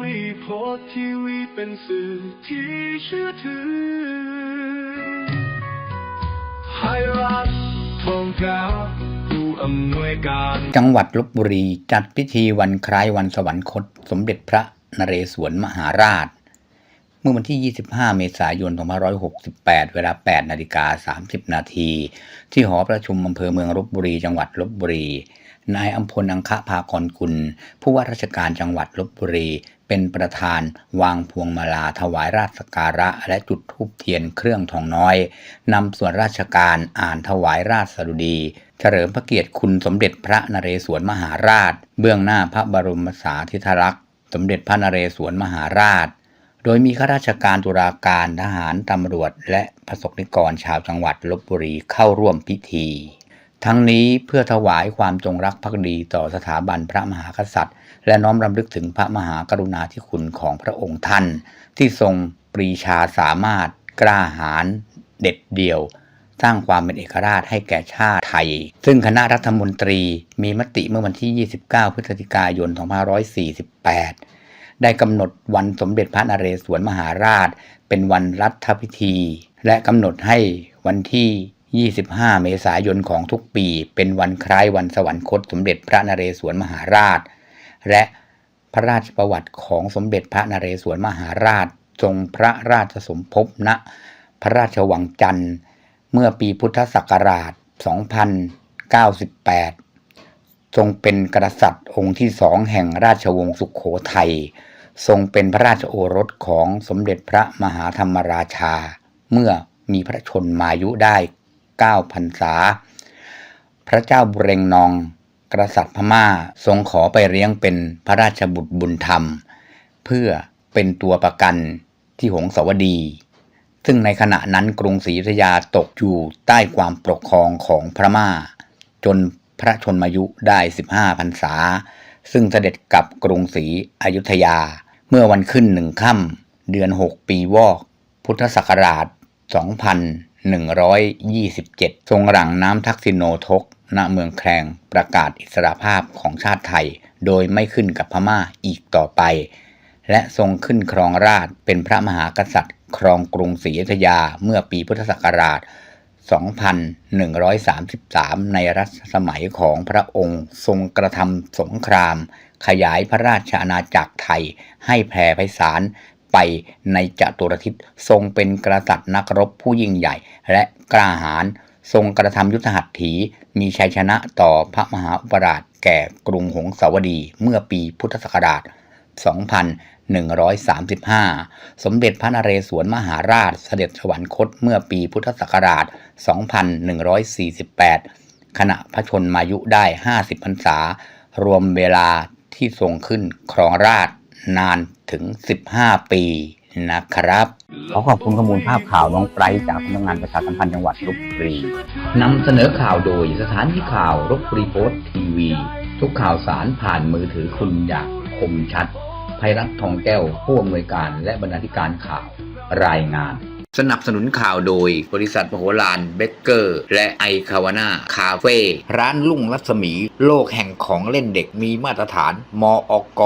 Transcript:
วีโพสทีวีเป็นสื่อที่เชื่อถือไทยรัฐทองกาผู้อำนวยการ จังหวัดลบบุรีจัดพิธีวันคล้ายวันสวรรคต สมเด็จพระนเรศวรมหาราช เมื่อวันที่ 25 เมษายน 2568 เวลา 8 นาฬิกา 30 นาที ที่หอประชุมอำเภอเมืองลบบุรี จังหวัดลบบุรี นายอัมพลอังคะภากรกุล ผู้ว่าราชการจังหวัดลบบุรี เป็นประธาน วางพวงมาลาถวายราชสการะ และจุดธูปเทียนเครื่องทองน้อยนำส่วนราชการอ่านถวายราชสดุดี เฉลิมพระเกียรติคุณสมเด็จพระนเรศวรมหาราช เบื้องหน้าพระบรมสาธิสลักษณ์ สมเด็จพระนเรศวรมหาราช โดยมีข้าราชการตุลาการทหารตำรวจ และประสบนิกรชาวจังหวัดลบบุรีเข้าร่วมพิธี ทั้งนี้เพื่อถวายความจงรักภักดีต่อสถาบันพระมหากษัตริย์ และน้อมรำลึกถึงพระมหากรุณาธิคุณของพระองค์ท่าน ที่ทรงปรีชาสามารถกล้าหาญเด็ดเดี่ยว สร้างความเป็นเอกราชให้แก่ชาติไทย ซึ่งคณะรัฐมนตรีมีมติเมื่อวันที่ 29 พฤศจิกายน 2548 ได้กำหนดวันสมเด็จพระนเรศวรมหาราช เป็นวันรัฐพิธี และกำหนดให้วันที่ 25 เมษายนของทุกปี เป็นวันคล้ายวันสวรรคตสมเด็จพระนเรศวรมหาราช และพระราชประวัติของสมเด็จพระนเรศวรมหาราช ทรงพระราชสมภพณพระราชวังจันทร์ เมื่อปีพุทธศักราช 2098 ทรงเป็นกษัตริย์องค์ที่สองแห่งราชวงศ์สุขโขทัยทรงเป็นพระราชโอรสของสมเด็จพระมหาธรรมราชา เมื่อมีพระชนมายุได้ 9พรรษา พระเจ้าบุเรงนอง กษัตริย์พม่าทรงขอไปเลี้ยงเป็นพระราชบุตรบุญธรรม เพื่อเป็นตัวประกันที่หงสาวดี ซึ่งในขณะนั้นกรุงศรีอยุธยาตกอยู่ใต้ความปกครองของพระม่า จนพระชนมายุได้ 15พรรษา ซึ่งเสด็จกลับกรุงศรีอยุธยา เมื่อวันขึ้นหนึ่งค่ำเดือน 6 ปีวอก พุทธศักราช 2127 ทรงหลังน้ำทักษิโนทก ณ เมืองแคลงประกาศอิสรภาพของชาติไทย โดยไม่ขึ้นกับพม่าอีกต่อไป และทรงขึ้นครองราชเป็นพระมหากษัตริย์ ครองกรุงศรีอยุธยาเมื่อปีพุทธศักราช 2133 ในรัชสมัยของพระองค์ ทรงกระทำสงคราม ขยายพระราชอาณาจักรไทยให้แผ่ไพศาล ไปในจตุรทิศทรงเป็นกษัตริย์นักรบผู้ยิ่งใหญ่ และกล้าหาญทรงกระทำยุทธหัตถีมีชัยชนะต่อพระมหาอุปราชแก่กรุงหงสาวดีเมื่อปีพุทธศักราช 2135 สมเด็จพระนเรศวรมหาราชเสด็จสวรรคตเมื่อปีพุทธศักราช 2148 ขณะพระชนมายุได้ 50 พรรษา รวมเวลาที่ทรงขึ้นครองราช นานถึง 15 ปีนะครับ ขอขอบคุณข้อมูลภาพข่าวน้องไบรท์จากสำนักงานประชาสัมพันธ์จังหวัดลบบุรีนำเสนอข่าวโดยสถานีข่าวลบบุรีโพสต์ทีวี ทุกข่าวสารผ่านมือถือคุณอย่างคมชัดภัยรัตทองแก้วผู้อำนวยการและบรรณาธิการข่าวรายงาน สนับสนุนข่าวโดย บริษัทมโหฬารเบเกอร์ และไอคาวาน่าคาเฟ่ร้านลุ่งรัศมี โลกแห่งของเล่นเด็กมีมาตรฐาน มอก